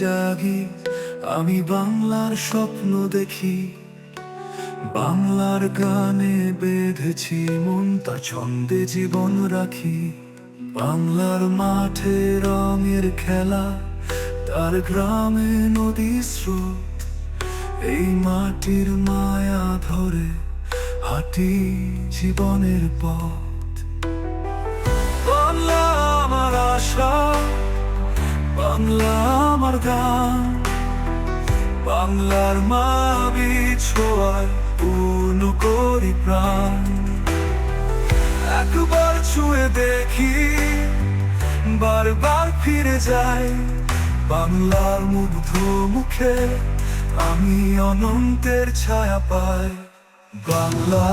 জাগি, আমি বাংলার স্বপ্ন দেখি। বাংলার গানে বেঁধেছি মন তা ছন্দে জীবন রাখি। বাংলার মাঠে রঙের খেলা, তার গ্রামে নদী স্রোত। এই মাটির মায়া ধরে হাঁটি জীবনের পথ। বাংলা আমার আশা বাংলা আমার গান, বাংলার মা ছোঁয়ায় পূর্ণ করি প্রাণ। একবার ছুঁয়ে দেখি, বারবার ফিরে যাই, বাংলার মুগ্ধ মুখে আমি অনন্তের ছায়া পাই বাংলা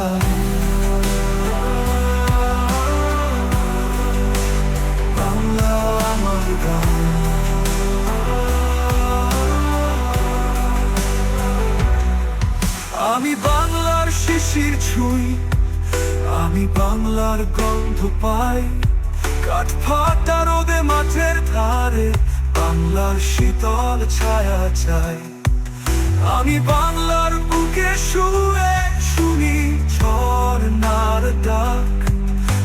শিশির ছুঁই। আমি বাংলার গন্ধ পাই। কাঠ ফাটা রোদে মাঠের ধারে বাংলার শীতল ছায়া চাই। আমি বাংলার বুকে শুয়ে শুনি ঝর্ণার ডাক।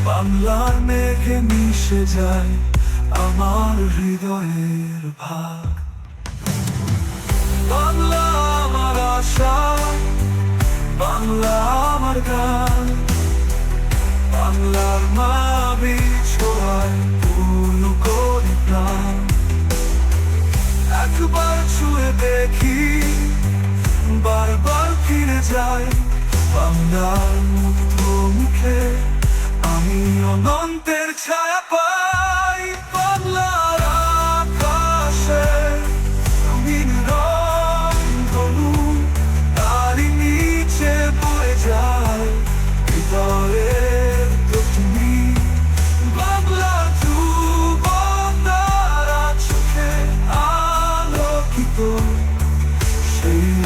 বাংলার মেঘে মিশে যায় আমার হৃদয়ের ভাগ। বাংলা আমার আশা। বাংলা আমার গান, বাংলার মা ছোঁয়ায় পূর্ণ করি প্রাণ। একবার ছুঁয়ে দেখি, বারবার ফিরে যাই বাংলার মুগ্ধ মুখে। আমি অনন্তের ছায়া পাই।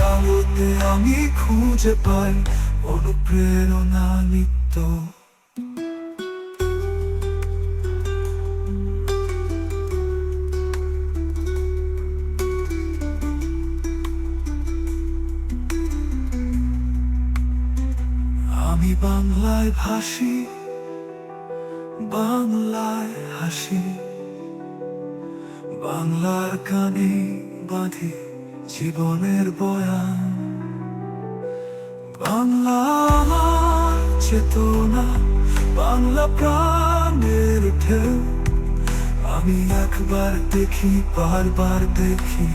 আলোতে আমি খুঁজে পাই অনুপ্রেরণা নিত্য। আমি বাংলায় ভাসি বাংলায় হাসি বাংলার কানে বাঁধি। জীবনের বয়ান। বাংলা আমার চেতনা, বাংলা প্রাণের ঢেউ। আমি একবার দেখি, বারবার দেখি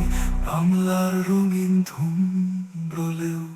বাংলার রঙিন ধুম রলেও।